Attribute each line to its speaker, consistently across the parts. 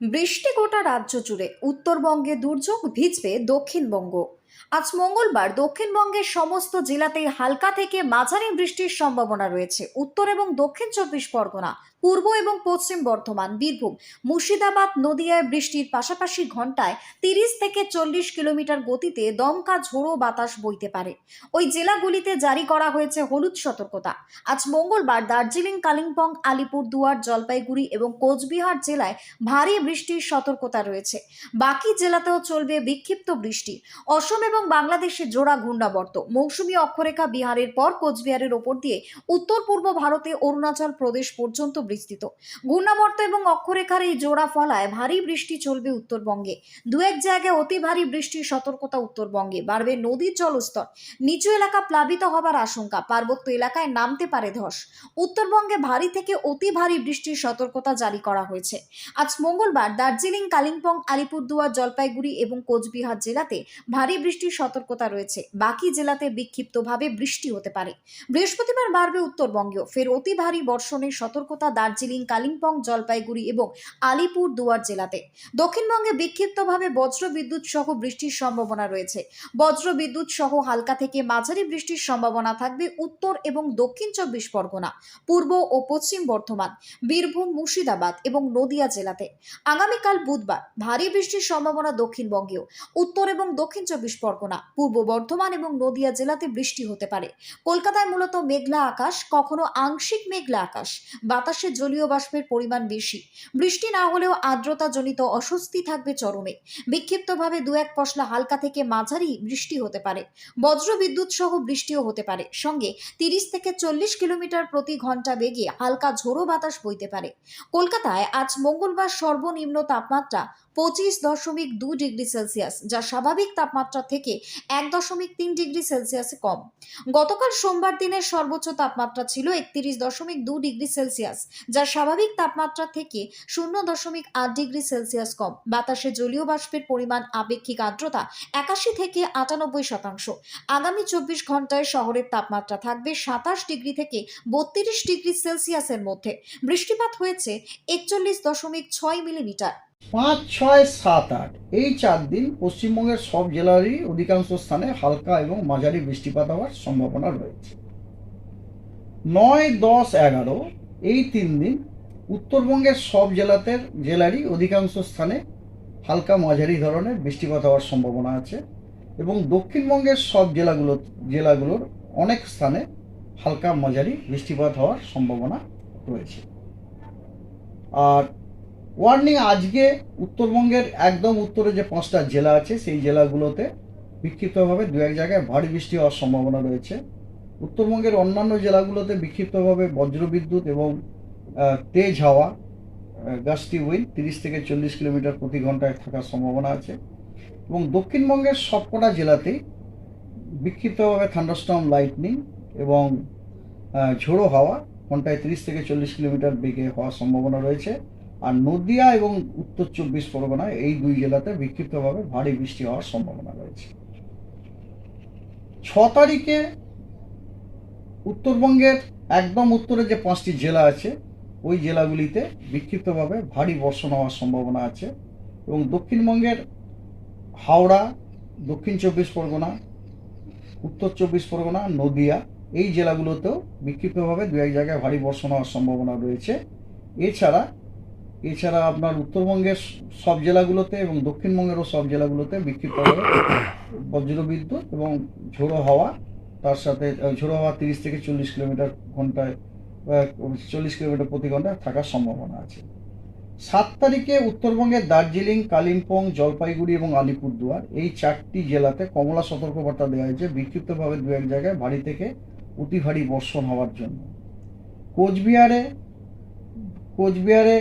Speaker 1: বৃষ্টি গোটা রাজ্য জুড়ে। উত্তরবঙ্গে দুর্যোগ ভিজবে দক্ষিণবঙ্গ। আজ মঙ্গলবার দক্ষিণবঙ্গের সমস্ত জেলাতেই হালকা থেকে মাঝারি বৃষ্টির সম্ভাবনা রয়েছে। উত্তর এবং দক্ষিণ চব্বিশ পরগনা, পূর্ব এবং পশ্চিম বর্ধমান, বীরভূম, মুর্শিদাবাদ, নদিয়ায় বৃষ্টির পাশাপাশি ঘন্টায় তিরিশ থেকে চল্লিশ কিলোমিটার গতিতে দমকা ঝোড়ো বাতাস বইতে পারে। ওই জেলাগুলিতে জারি করা হয়েছে হলুদ সতর্কতা। আজ মঙ্গলবার দার্জিলিং, কালিম্পং, আলিপুরদুয়ার, জলপাইগুড়ি এবং কোচবিহার জেলায় ভারী বৃষ্টির সতর্কতা রয়েছে। বাকি জেলাতেও চলবে বিক্ষিপ্ত বৃষ্টি। অসম এবং বাংলাদেশে জোড়া ঘূর্ণাবর্ত মৌসুমী অক্ষরেখা বিহারের পর কোচবিহারের ওপর দিয়ে উত্তর পূর্ব ভারতে অরুণাচল প্রদেশ পর্যন্ত বিস্তৃত। ঘূর্ণাবর্ত এবং অক্ষরেখার এই জোড়া ফলায় ভারী বৃষ্টি চলবে উত্তরবঙ্গে। দু এক জায়গায় অতি ভারী বৃষ্টির সতর্কতা উত্তরবঙ্গে। বাড়বে নদীর জলস্তর। নিচু এলাকা প্লাবিত হবার আশঙ্কা। পার্বত্য এলাকায় নামতে পারে ধস। উত্তরবঙ্গে ভারী থেকে অতি ভারী বৃষ্টির সতর্কতা জারি করা হয়েছে। আজ মঙ্গলবার দার্জিলিং, কালিম্পং, আলিপুরদুয়ার, জলপাইগুড়ি এবং কোচবিহার জেলাতে ভারী বৃষ্টির সতর্কতা রয়েছে। বাকি জেলাতে বিক্ষিপ্তভাবে বৃষ্টি হতে পারে। বৃহস্পতিবার বাড়বে উত্তরবঙ্গেও। ফের অতি ভারী বর্ষণের সতর্কতা দার্জিলিং, কালিম্পং, জলপাইগুড়ি এবং আলিপুর দুয়ার জেলাতে। দক্ষিণবঙ্গে বিক্ষিপ্তভাবে বজ্র বিদ্যুৎ সহ বৃষ্টির সম্ভাবনা রয়েছে। বজ্র বিদ্যুৎ সহ হালকা থেকে মাঝারি বৃষ্টির সম্ভাবনা থাকবে উত্তর এবং দক্ষিণ চব্বিশ পরগনা, পূর্ব ও পশ্চিম বর্ধমান, বীরভূম, মুর্শিদাবাদ এবং নদিয়া জেলাতে। আগামীকাল বুধবার ভারী বৃষ্টির সম্ভাবনা দক্ষিণবঙ্গেও। উত্তর এবং দক্ষিণ চব্বিশ পরগনা পূর্ব বর্ধমান এবং নদিয়া জেলাতে বৃষ্টি হতে পারে। কলকাতায় মূলত মেঘলা আকাশ, কখনো আংশিক মেঘলা আকাশ। বাতাসে জলীয় বাষ্পের পরিমাণ বেশি। বৃষ্টি না হলেও আর্দ্রতাজনিত অস্বস্তি থাকবে চরমে। বিক্ষিপ্তভাবে দু এক পশলা হালকা থেকে মাঝারি বৃষ্টি হতে পারে। বজ্র বিদ্যুৎ সহ বৃষ্টিও হতে পারে। সঙ্গে তিরিশ থেকে চল্লিশ কিলোমিটার প্রতি ঘণ্টা বেগে হালকা ঝোড়ো বাতাস বইতে পারে। কলকাতায় আজ মঙ্গলবার সর্বনিম্ন তাপমাত্রা পঁচিশ দশমিক দু ডিগ্রি সেলসিয়াস, যা স্বাভাবিক তাপমাত্রা থেকে এক দশমিক তিন ডিগ্রি সেলসিয়াসে কম। গতকাল সোমবার দিনের সর্বোচ্চ তাপমাত্রা ছিল একত্রিশ দশমিক দু ডিগ্রি সেলসিয়াস, যা স্বাভাবিক তাপমাত্রা থেকে শূন্য দশমিক আট ডিগ্রি সেলসিয়াস কম। বাতাসে জলীয় বাষ্পের পরিমাণ আপেক্ষিক আর্দ্রতা একাশি থেকে আটানব্বই শতাংশ। আগামী চব্বিশ ঘন্টায় শহরের তাপমাত্রা থাকবে সাতাশ ডিগ্রি থেকে বত্রিশ ডিগ্রি সেলসিয়াসের মধ্যে। বৃষ্টিপাত হয়েছে একচল্লিশ দশমিক ছয় মিলিমিটার।
Speaker 2: পাঁচ, ছয়, সাত, আট। এই চার দিন পশ্চিমবঙ্গের সব জেলারই অধিকাংশ স্থানে হালকা এবং মাঝারি বৃষ্টিপাত হওয়ার সম্ভাবনা রয়েছে। নয়, দশ, এগারো, এই তিন দিন উত্তরবঙ্গের সব জেলাতে জেলারই অধিকাংশ স্থানে হালকা মাঝারি ধরনের বৃষ্টিপাত হওয়ার সম্ভাবনা আছে এবং দক্ষিণবঙ্গের সব জেলাগুলো, জেলাগুলোর অনেক স্থানে হালকা মাঝারি বৃষ্টিপাত হওয়ার সম্ভাবনা রয়েছে। আর ওয়ার্নিং আজকে উত্তরবঙ্গের একদম উত্তরে যে পাঁচটা জেলা আছে, সেই জেলাগুলোতে বিক্ষিপ্তভাবে দু এক জায়গায় ভারী বৃষ্টি হওয়ার সম্ভাবনা রয়েছে। উত্তরবঙ্গের অন্যান্য জেলাগুলোতে বিক্ষিপ্তভাবে বজ্রবিদ্যুৎ এবং তেজ হাওয়া গাস্টি উইন্ড তিরিশ থেকে চল্লিশ কিলোমিটার প্রতি ঘন্টায় থাকার সম্ভাবনা আছে। এবং দক্ষিণবঙ্গের সবকটা জেলাতেই বিক্ষিপ্তভাবে থান্ডারস্টম লাইটনিং এবং ঝোড়ো হাওয়া ঘন্টায় তিরিশ থেকে চল্লিশ কিলোমিটার বেগে হওয়ার সম্ভাবনা রয়েছে। আর নদিয়া এবং উত্তর চব্বিশ পরগনায় এই দুই জেলাতে বিক্ষিপ্তভাবে ভারী বৃষ্টি হওয়ার সম্ভাবনা রয়েছে। ছ তারিখে উত্তরবঙ্গের একদম উত্তরে যে পাঁচটি জেলা আছে, ওই জেলাগুলিতে বিক্ষিপ্তভাবে ভারী বর্ষণ হওয়ার সম্ভাবনা আছে এবং দক্ষিণবঙ্গের হাওড়া, দক্ষিণ চব্বিশ পরগনা, উত্তর চব্বিশ পরগনা, নদিয়া এই জেলাগুলোতেও বিক্ষিপ্তভাবে দু এক জায়গায় ভারী বর্ষণ হওয়ার সম্ভাবনা রয়েছে। এছাড়া এছাড়া আপনার উত্তরবঙ্গের সব জেলাগুলোতে এবং দক্ষিণবঙ্গেরও সব জেলাগুলোতে বিক্ষিপ্তভাবে বজ্রবিদ্যুৎ এবং ঝোড়ো হাওয়া, তার সাথে ঝোড়ো হাওয়া তিরিশ থেকে চল্লিশ কিলোমিটার ঘন্টায় চল্লিশ কিলোমিটার প্রতি ঘন্টায় থাকার সম্ভাবনা আছে। সাত তারিখে উত্তরবঙ্গের দার্জিলিং, কালিম্পং, জলপাইগুড়ি এবং আলিপুরদুয়ার এই চারটি জেলাতে কমলা সতর্কবার্তা দেওয়া হয়েছে। বিক্ষিপ্তভাবে দু এক জায়গায় ভারী থেকে অতি ভারী বর্ষণ হওয়ার জন্য। কোচবিহারে কোচবিহারে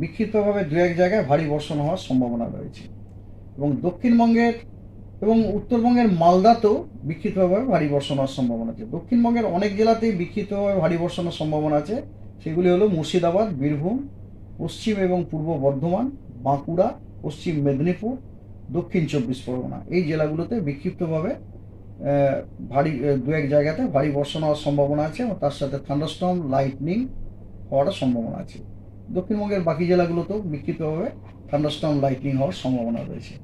Speaker 2: বিক্ষিপ্তভাবে দু এক জায়গায় ভারী বর্ষণ হওয়ার সম্ভাবনা রয়েছে। এবং দক্ষিণবঙ্গের এবং উত্তরবঙ্গের মালদাতেও বিক্ষিপ্তভাবে ভারী বর্ষণ হওয়ার সম্ভাবনা আছে। দক্ষিণবঙ্গের অনেক জেলাতেই বিক্ষিপ্তভাবে ভারী বর্ষণের সম্ভাবনা আছে। সেগুলি হলো মুর্শিদাবাদ, বীরভূম, পশ্চিম এবং পূর্ব বর্ধমান, বাঁকুড়া, পশ্চিম মেদিনীপুর, দক্ষিণ চব্বিশ পরগনা। এই জেলাগুলোতে বিক্ষিপ্তভাবে ভারী দু এক জায়গাতে ভারী বর্ষণ হওয়ার সম্ভাবনা আছে এবং তার সাথে থান্ডারস্টর্ম, লাইটনিং হওয়ার সম্ভাবনা আছে। দক্ষিণবঙ্গের বাকি জেলাগুলোতেও বিক্ষিপ্তভাবে থান্ডারস্টর্ম লাইটনিং হওয়ার সম্ভাবনা রয়েছে।